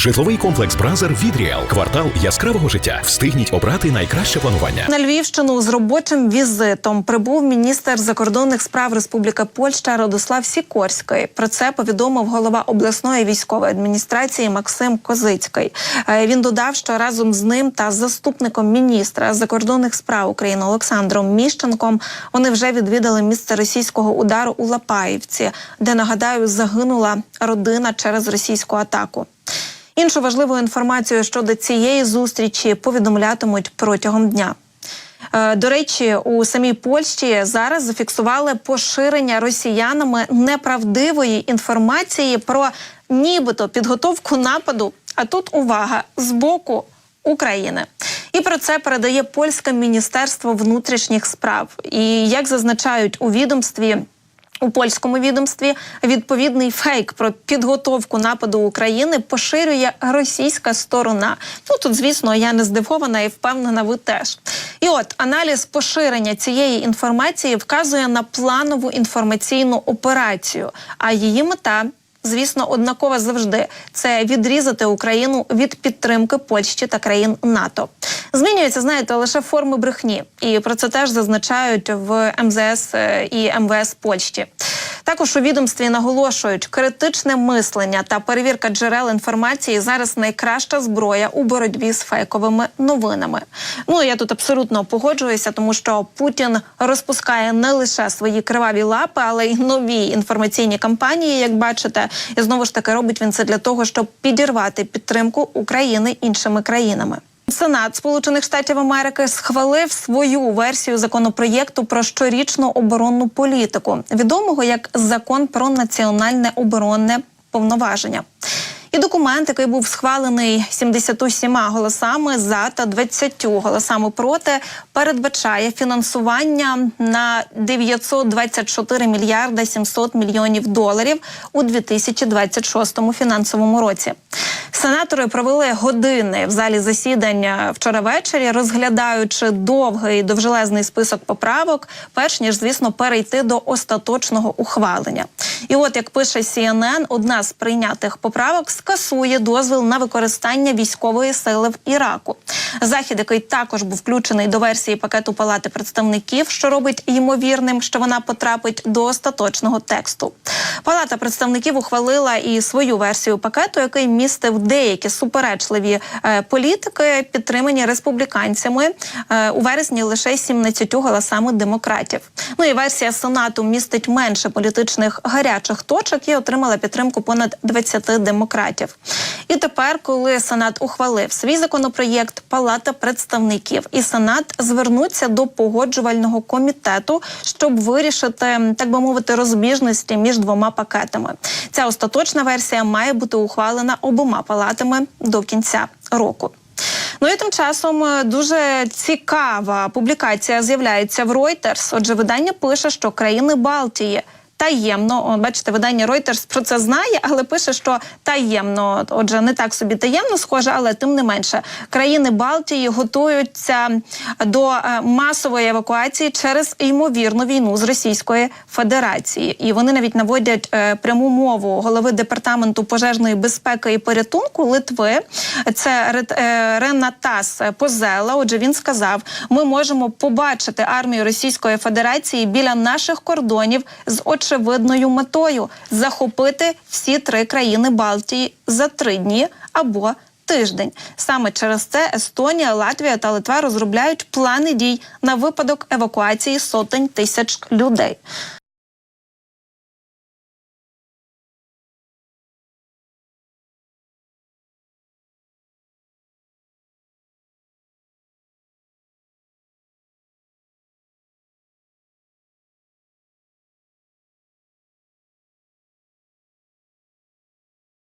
Житловий комплекс Бразер від Ріал. Квартал яскравого життя. Встигніть обрати найкраще планування. На Львівщину з робочим візитом прибув міністр закордонних справ Республіки Польща Радослав Сікорський. Про це повідомив голова обласної військової адміністрації Максим Козицький. Е, Він додав, що разом з ним та заступником міністра закордонних справ України Олександром Міщенком вони вже відвідали місце російського удару у Лапаївці, де нагадаю загинула родина через російську атаку. Іншу важливу інформацію щодо цієї зустрічі повідомлятимуть протягом дня. Е, До речі, у самій Польщі зараз зафіксували поширення росіянами неправдивої інформації про нібито підготовку нападу. А тут увага з боку України. І про це передає польське міністерство внутрішніх справ. І як зазначають у відомстві. У польському відомстві відповідний фейк про підготовку нападу України поширює російська сторона. Ну тут, звісно, я не здивована і впевнена, ви теж. І от аналіз поширення цієї інформації вказує на планову інформаційну операцію, а її мета. Звісно, однаково завжди це відрізати Україну від підтримки Польщі та країн НАТО. Змінюються, знаєте, лише форми брехні, і про це теж зазначають в МЗС е, і МВС Польщі. Також у відомстві наголошують, критичне мислення та перевірка джерел інформації зараз найкраща зброя у боротьбі з фейковими новинами. Ну я тут абсолютно погоджуюся, тому що Путін розпускає не лише свої криваві лапи, але й нові інформаційні кампанії, як бачите, і знову ж таки робить він це для того, щоб підірвати підтримку України іншими країнами. Сенат Сполучених Штатів Америки схвалив свою версію законопроєкту про щорічну оборонну політику, відомого як закон про національне оборонне повноваження. І документ, який був схвалений 77 голосами за та 20 голосами проти, передбачає фінансування на 924 мільярда 700 мільйонів доларів у 2026 фінансовому році. Сенатори провели години в залі засідання вчора ввечері, розглядаючи довгий довжелезний список поправок, перш ніж, звісно, перейти до остаточного ухвалення. І от як пише CNN, одна з прийнятих поправок скасує дозвіл на використання військової сили в Іраку. Захід, який також був включений до версії пакету Палати представників, що робить ймовірним, що вона потрапить до остаточного тексту. Палата представників ухвалила і свою версію пакету, який містив деякі суперечливі е, політики, підтримані республіканцями е, у вересні лише 17 голосами демократів. Ну і версія сенату містить менше політичних гарячих точок і отримала підтримку понад 20 демократів. І тепер, коли Сенат ухвалив свій законопроєкт, Палата представників і Сенат звернуться до погоджувального комітету, щоб вирішити, так би мовити, розбіжності між двома пакетами. Ця остаточна версія має бути ухвалена обома палатами до кінця року. Ну і тим часом е, дуже цікава публікація з'являється в Reuters. Отже, видання пише, що країни Балтії. Таємно, бачите, видання Reuters про це знає, але пише, що таємно. Отже, не так собі таємно схоже, але тим не менше, країни Балтії готуються до е, масової евакуації через ймовірну війну з Російської Федерації. І вони навіть наводять е, пряму мову голови департаменту пожежної безпеки і порятунку Литви. Це е, Ренатас Позела. Отже, він сказав: ми можемо побачити армію Російської Федерації біля наших кордонів з очевидною метою захопити всі три країни Балтії за три дні або тиждень. Саме через це Естонія, Латвія та Литва розробляють плани дій на випадок евакуації сотень тисяч людей.